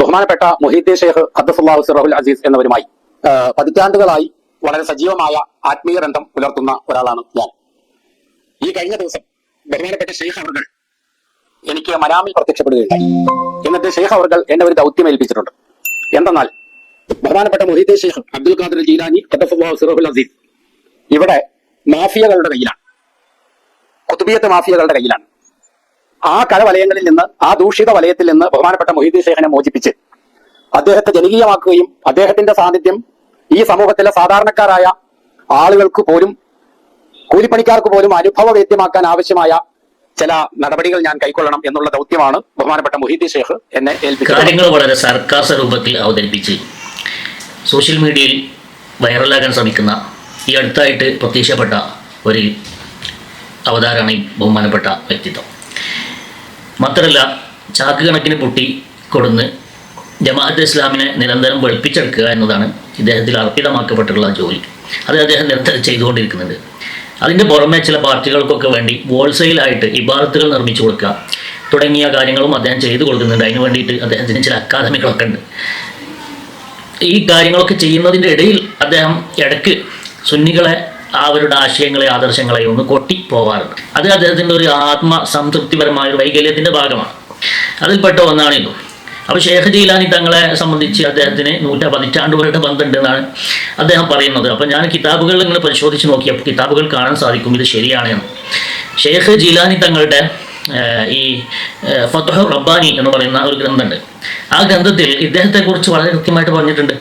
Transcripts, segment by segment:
ബഹുമാനപ്പെട്ട മൊഹീദ്ദീൻ ഷെയ്ഖ് ഖദ്ദസുല്ലാഹു സിറഹുൽ അസീസ് എന്നവരുമായി പതിറ്റാണ്ടുകളായി വളരെ സജീവമായ ആത്മീയ ബന്ധം പുലർത്തുന്ന ഒരാളാണ് ഞാൻ. ഈ കഴിഞ്ഞ ദിവസം ബഹുമാനപ്പെട്ട ഷെയ്ഖ് അവർ എനിക്ക് മനാമിൽ പ്രത്യക്ഷപ്പെടുകയുണ്ടായി. എന്നിട്ട് ഷെയ്ഖ് അവർ എന്നെ ഒരു ദൗത്യം ഏൽപ്പിച്ചിട്ടുണ്ട്. എന്തെന്നാൽ ബഹുമാനപ്പെട്ട മൊഹീദ്ദീൻ ഷെയ്ഖ് അബ്ദുൽ ഖാദർ ജീലാനി ഖദ്ദസുല്ലാഹു സിറഹുൽ അസീസ് ഇവിടെ മാഫിയകളുടെ കയ്യിലാണ്. കുത്തുബിയത്ത് മാഫിയകളുടെ കയ്യിലാണ്. ആ കരവലയങ്ങളിൽ നിന്ന് ആ ദൂഷിത വലയത്തിൽ നിന്ന് ബഹുമാനപ്പെട്ട മൊഹീദ്ദീൻ ഷേഖിനെ മോചിപ്പിച്ച് അദ്ദേഹത്തെ ജനകീയമാക്കുകയും അദ്ദേഹത്തിന്റെ സാന്നിധ്യം ഈ സമൂഹത്തിലെ സാധാരണക്കാരായ ആളുകൾക്ക് പോലും കൂലിപ്പണിക്കാർക്ക് പോലും അനുഭവവേദ്യമാക്കാൻ ആവശ്യമായ ചില നടപടികൾ ഞാൻ കൈക്കൊള്ളണം എന്നുള്ള ദൗത്യമാണ് ബഹുമാനപ്പെട്ട മൊഹീദ്ദീൻ ഷേഖ് എന്നെ ഏൽപ്പിച്ചത്. കാര്യങ്ങൾ വളരെ സർക്കാർ സ്വരൂപത്തിൽ അവതരിപ്പിച്ച് സോഷ്യൽ മീഡിയയിൽ വൈറലാകാൻ ശ്രമിക്കുന്ന ഈ അടുത്തായിട്ട് പ്രത്യക്ഷപ്പെട്ട ഒരു അവതാരമാണ് ഈ ബഹുമാനപ്പെട്ട വ്യക്തിത്വം. മാത്രമല്ല ചാക്ക് കണക്കിന് പൊട്ടി കൊടുന്ന് ജമാഅത്ത് ഇസ്ലാമിനെ നിരന്തരം വെളുപ്പിച്ചെടുക്കുക എന്നതാണ് ഇദ്ദേഹത്തിൽ അർപ്പിതമാക്കപ്പെട്ടിട്ടുള്ള ജോലി. അത് അദ്ദേഹം നിരന്തരം ചെയ്തുകൊണ്ടിരിക്കുന്നുണ്ട്. അതിന്റെ പുറമെ ചില പാർട്ടികൾക്കൊക്കെ വേണ്ടി ഹോൾസെയിലായിട്ട് ഇബാറത്തുകൾ നിർമ്മിച്ചു കൊടുക്കുക തുടങ്ങിയ കാര്യങ്ങളും അദ്ദേഹം ചെയ്തു കൊടുക്കുന്നുണ്ട്. അതിന് വേണ്ടിയിട്ട് അദ്ദേഹത്തിന് ചില അക്കാദമികളൊക്കെ ഉണ്ട്. ഈ കാര്യങ്ങളൊക്കെ ചെയ്യുന്നതിന്റെ ഇടയിൽ അദ്ദേഹം ഇടയ്ക്ക് സുന്നികളെ അവരുടെ ആശയങ്ങളെ ആദർശങ്ങളെ ഒന്ന് കൊട്ടി പോവാറുണ്ട് അത് അദ്ദേഹത്തിന്റെ ഒരു ആത്മസംതൃപ്തിപരമായ ഒരു വൈകല്യത്തിന്റെ ഭാഗമാണ്. അതിൽപ്പെട്ട ഒന്നാണ് അപ്പോൾ ഷേഖ് ജീലാനി തങ്ങളെ സംബന്ധിച്ച് അദ്ദേഹത്തിന് നൂറ്റ പതിറ്റാണ്ടുകളുടെ ബന്ധമുണ്ടെന്നാണ് അദ്ദേഹം പറയുന്നത്. അപ്പോൾ ഞാൻ കിതാബുകൾ ഇങ്ങനെ പരിശോധിച്ച് നോക്കിയപ്പോൾ കിതാബുകൾ കാണാൻ സാധിക്കും ഇത് ശരിയാണ് എന്ന്. ഷേഖ് ജീലാനി തങ്ങളുടെ ഈ ഫത്തഹ് റബ്ബാനി എന്ന് പറയുന്ന ഒരു ഗ്രന്ഥമുണ്ട്. ആ ഗ്രന്ഥത്തിൽ ഇദ്ദേഹത്തെക്കുറിച്ച് വളരെ കൃത്യമായിട്ട് പറഞ്ഞിട്ടുണ്ട്.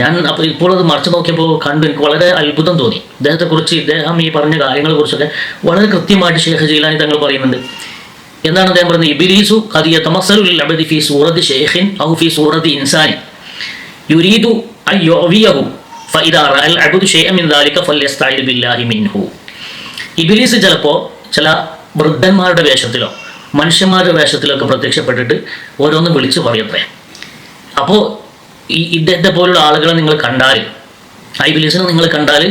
ഞാൻ അപ്പോൾ ഇപ്പോൾ അത് മറിച്ച് നോക്കിയപ്പോൾ കണ്ടു എനിക്ക് വളരെ അത്ഭുതം തോന്നി. ഇദ്ദേഹത്തെക്കുറിച്ച് ഇദ്ദേഹം ഈ പറഞ്ഞ കാര്യങ്ങളെക്കുറിച്ചൊക്കെ വളരെ കൃത്യമായിട്ട് ഷേഖ് ജീലാനി തങ്ങൾ പറയുന്നുണ്ട്. എന്താണ് അദ്ദേഹം പറയുന്നത്? ഇബിലീസു കദിയ തമസലുൽ അബദി ഫി സൂറത്തി ഷേഖിൻ ഔ ഫി സൂറത്തി ഇൻസാനി. യുരീദു അയ്യോവിയഹു ഫഇദാ റഅൽ അബ്ദു ഷൈഅൻ മിൻ ദാലിക ഫല്യസ്തഈദ് ബില്ലാഹി മിൻഹു. ഇബിലീസ് ചിലപ്പോൾ ചില വൃദ്ധന്മാരുടെ വേഷത്തിലോ മനുഷ്യന്മാരുടെ വേഷത്തിലൊക്കെ പ്രത്യക്ഷപ്പെട്ടിട്ട് ഓരോന്ന് വിളിച്ചു പറയത്രേ അപ്പോൾ ഈ ഇദ്ദേഹത്തെ പോലുള്ള ആളുകളെ നിങ്ങൾ കണ്ടാൽ ഐ ഇബിലീസിനെ നിങ്ങൾ കണ്ടാൽ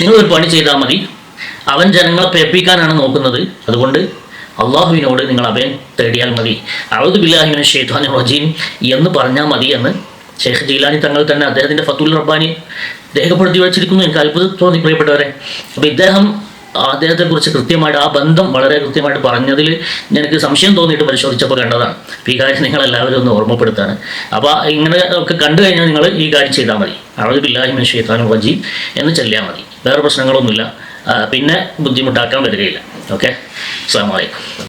നിങ്ങൾ ഒരു പണി ചെയ്താൽ മതി. അവൻ ജനങ്ങളെ പേപ്പിക്കാനാണ് നോക്കുന്നത്. അതുകൊണ്ട് അള്ളാഹുവിനോട് നിങ്ങൾ അഭയം തേടിയാൽ മതി. അഴുദ് ബില്ലാഹിമിന് ഷെയ്ഖാൻ റജീം എന്ന് പറഞ്ഞാൽ മതി എന്ന് ഷെയ്ഖ് ജീലാനി തങ്ങൾ തന്നെ അദ്ദേഹത്തിന്റെ ഫത്തുൽ റബ്ബാനി രേഖപ്പെടുത്തി വെച്ചിരിക്കുന്നു. എനിക്ക് അത്ഭുതം തോന്നി പ്രിയപ്പെട്ടവരെ. അപ്പോൾ ഇദ്ദേഹം അദ്ദേഹത്തെക്കുറിച്ച് കൃത്യമായിട്ട് ആ ബന്ധം വളരെ കൃത്യമായിട്ട് പറഞ്ഞതിൽ എനിക്ക് സംശയം തോന്നിയിട്ട് പരിശോധിച്ചപ്പോൾ കണ്ടതാണ്. അപ്പോൾ ഈ കാര്യം നിങ്ങൾ എല്ലാവരും ഒന്ന് ഓർമ്മപ്പെടുത്താണ്. അപ്പോൾ ഇങ്ങനെ ഒക്കെ കണ്ടു കഴിഞ്ഞാൽ നിങ്ങൾ ഈ കാര്യം ചെയ്താൽ മതി. ബില്ലാഹിമിൻ ഷെയ്ത്താനും വജീം എന്ന് ചെല്ലിയാൽ മതി. വേറെ പ്രശ്നങ്ങളൊന്നുമില്ല. പിന്നെ ബുദ്ധിമുട്ടാക്കാൻ വരികയില്ല. ഓക്കെ? അസ്സാം വലൈക്കും